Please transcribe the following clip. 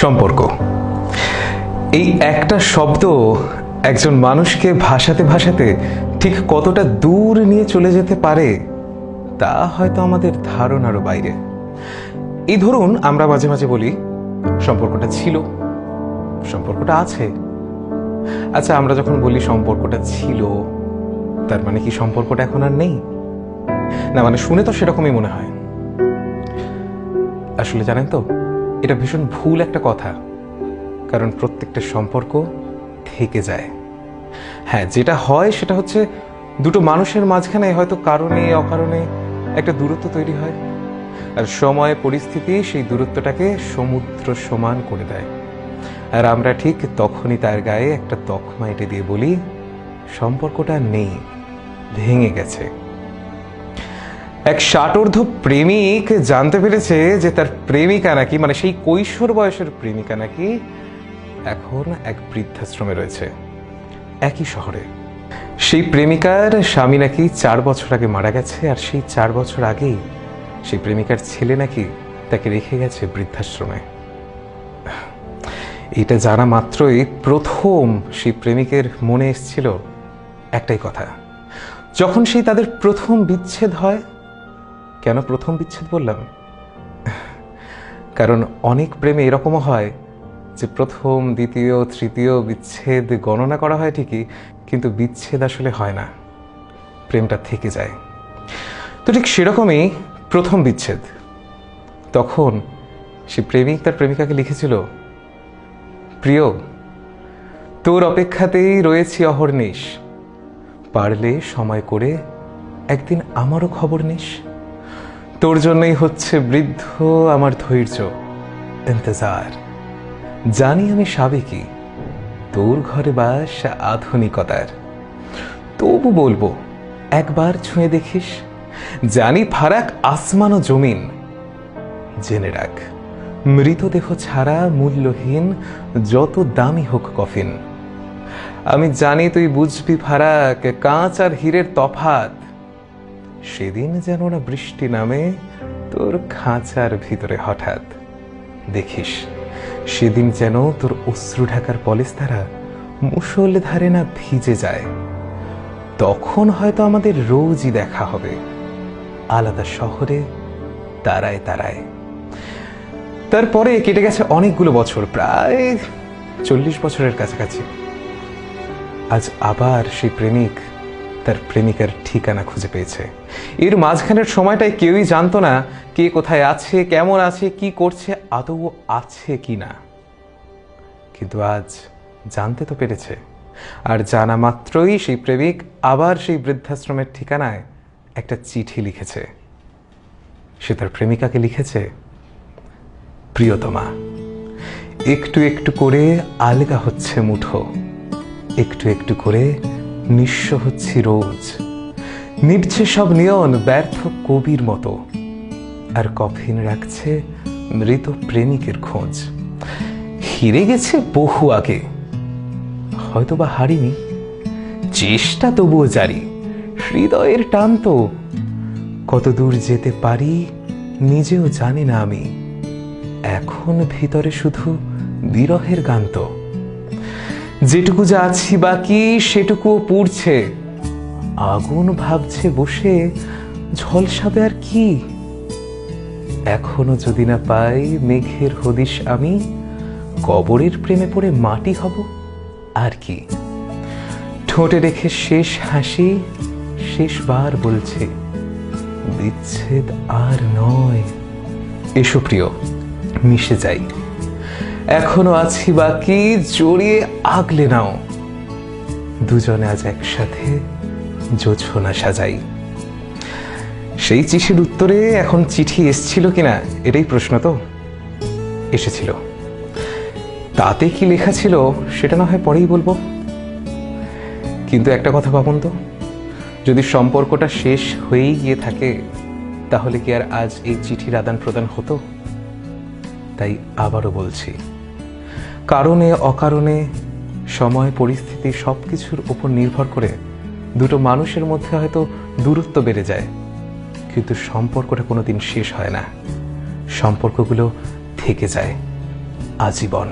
সম্পর্ক। এই একটা শব্দ একজন মানুষকে ভাসাতে ভাসাতে ঠিক কতটা দূর নিয়ে চলে যেতে পারে, তা হয়তো আমাদের ধারণারও বাইরে। এই ধরুন, আমরা মাঝে মাঝে বলি, সম্পর্কটা ছিল, সম্পর্কটা আছে। আচ্ছা আমরা যখন বলি সম্পর্কটা ছিল, তার মানে কি সম্পর্কটা এখন আর নেই? না মানে শুনে তো সেরকমই মনে হয়। আসলে জানেন তো এটা ভীষণ ভুল একটা কথা, কারণ প্রত্যেকটা সম্পর্ক থেকে যায়। হ্যাঁ যেটা হয় সেটা হচ্ছে দুটো মানুষের মাঝখানে হয়তো কারণে, অকারণে একটা দূরত্ব তৈরি হয়, আর সময়, পরিস্থিতি সেই দূরত্বটাকে সমুদ্র সমান করে দেয়। আর আমরা ঠিক তখনই তার গায়ে একটা তকমা এঁটে দিয়ে বলি, সম্পর্কটা নেই, ভেঙে গেছে। এক ষাটোর্ধ প্রেমিক জানতে পেরেছে যে তার প্রেমিকা নাকি মানে সেই কৈশোর বয়সের প্রেমিকা নাকি এখন এক বৃদ্ধাশ্রমে রয়েছে। একই শহরে। সেই প্রেমিকার স্বামী নাকি চার বছর আগে মারা গেছে আর সেই চার বছর আগেই সেই প্রেমিকার ছেলে নাকি তাকে রেখে গেছে বৃদ্ধাশ্রমে। এটা জানা মাত্রই প্রথম সেই প্রেমিকের মনে এসেছিল একটাই কথা। যখন সেই তাদের প্রথম বিচ্ছেদ হয় কেন প্রথম বিচ্ছেদ বললাম? কারণ অনেক প্রেমে এরকমও হয় যে প্রথম, দ্বিতীয়, তৃতীয় বিচ্ছেদ গণনা করা হয় ঠিকই, কিন্তু বিচ্ছেদ আসলে হয় না। প্রেমটা থেকে যায়। তো ঠিক সেরকমই প্রথম বিচ্ছেদ। তখন সে প্রেমিক তার প্রেমিকাকে লিখেছিল, প্রিয়, তোর অপেক্ষাতেই রয়েছি অহর্নিশ। পারলে সময় করে একদিন আমারও খবর নিস। তোর জন্যই হচ্ছে বৃদ্ধ আমার ধৈর্য, ইন্তজার। জানি আমি সাবেকি, তোর ঘরে বাস আধুনিকতার। তবু বলব, একবার ছুঁয়ে দেখিস, জানি ফারাক আসমান ও জমিন। জেনে রাখ, মৃতদেহ ছাড়া মূল্যহীন যত দামি হোক কফিন। আমি জানি তুই বুঝবি ফারাক, কাঁচ আর হীরের তফাত। সেদিন যেন না বৃষ্টি নামে, তোর খাঁচার ভিতরে হঠাৎ। দেখিস, সেদিন যেন তোর অশ্রু ঢাকার পলিশ তারা মুসল ধারে না ভিজে যায়। তখন হয়তো আমাদের রোজই দেখা হবে। আলাদা শহরে, তারায় তারায়। তারপরে কেটে গেছে অনেকগুলো বছর, প্রায় চল্লিশ বছরের কাছাকাছি। আজ আবার সেই প্রেমিক তার প্রেমিকার ঠিকানা খুঁজে পেয়েছে। এর মাঝখানের সময়টায় কেউই জানতো না কে কোথায় আছে, কেমন আছে, কি করছে, আদৌ আছে কি না। কিন্তু আজ জানতে তো পেরেছে। আর জানা মাত্রই সেই প্রেমিক আবার সেই বৃদ্ধাশ্রমের ঠিকানায় একটা চিঠি লিখেছে। সে তার প্রেমিকাকে লিখেছে, প্রিয়তমা, একটু একটু করে আলগা হচ্ছে মুঠো। একটু একটু করে নিঃস্ব হচ্ছি রোজ। নিভছে সব নিয়ন ব্যর্থ কবির মতো। আর কফিন রাখছে মৃত প্রেমিকের খোঁজ। হিরে গেছে বহু আগে। হয়তো বা হারিনি। চেষ্টা তবুও জারি। হৃদয়ের টান তো। কত দূর যেতে পারি নিজেও জানি না আমি। এখন ভিতরে শুধু বিরহের গান তো। যেটুকু যা আছি বাকি, সেটুকুও পুড়ছে। আগুন ভাবছে বসে ঝলসাবে আর কি? এখনও যদি না পাই মেঘের হদিশ আমি, কবরের প্রেমে পড়ে মাটি হব আর কি? ঠোঁটে রেখে শেষ হাসি, শেষবার বলছে, বিচ্ছেদ আর নয়। এসো প্রিয়, মিশে যাই। এখনও আছি বাকি, জড়িয়ে আগলে নাও। দুজনে আজ একসাথে জোছনা সাজাই। সেই চিঠির উত্তরে এখন চিঠি এসছিল কিনা, এটাই প্রশ্ন তো। এসেছিল। তাতে কি লেখা ছিল, সেটা না হয় পরেই বলব। কিন্তু একটা কথা ভাবুন তো, যদি সম্পর্কটা শেষ হয়েই গিয়ে থাকে, তাহলে কি আর আজ এই চিঠির আদান প্রদান হতো? তাই আবারও বলছি। কারণে, অকারণে, সময়, পরিস্থিতি সব কিছুর উপর নির্ভর করে দুটো মানুষের মধ্যে হয়তো দূরত্ব বেড়ে যায়, কিন্তু সম্পর্কটা কোনোদিন শেষ হয় না। সম্পর্কগুলো থেকে যায়, আজীবন।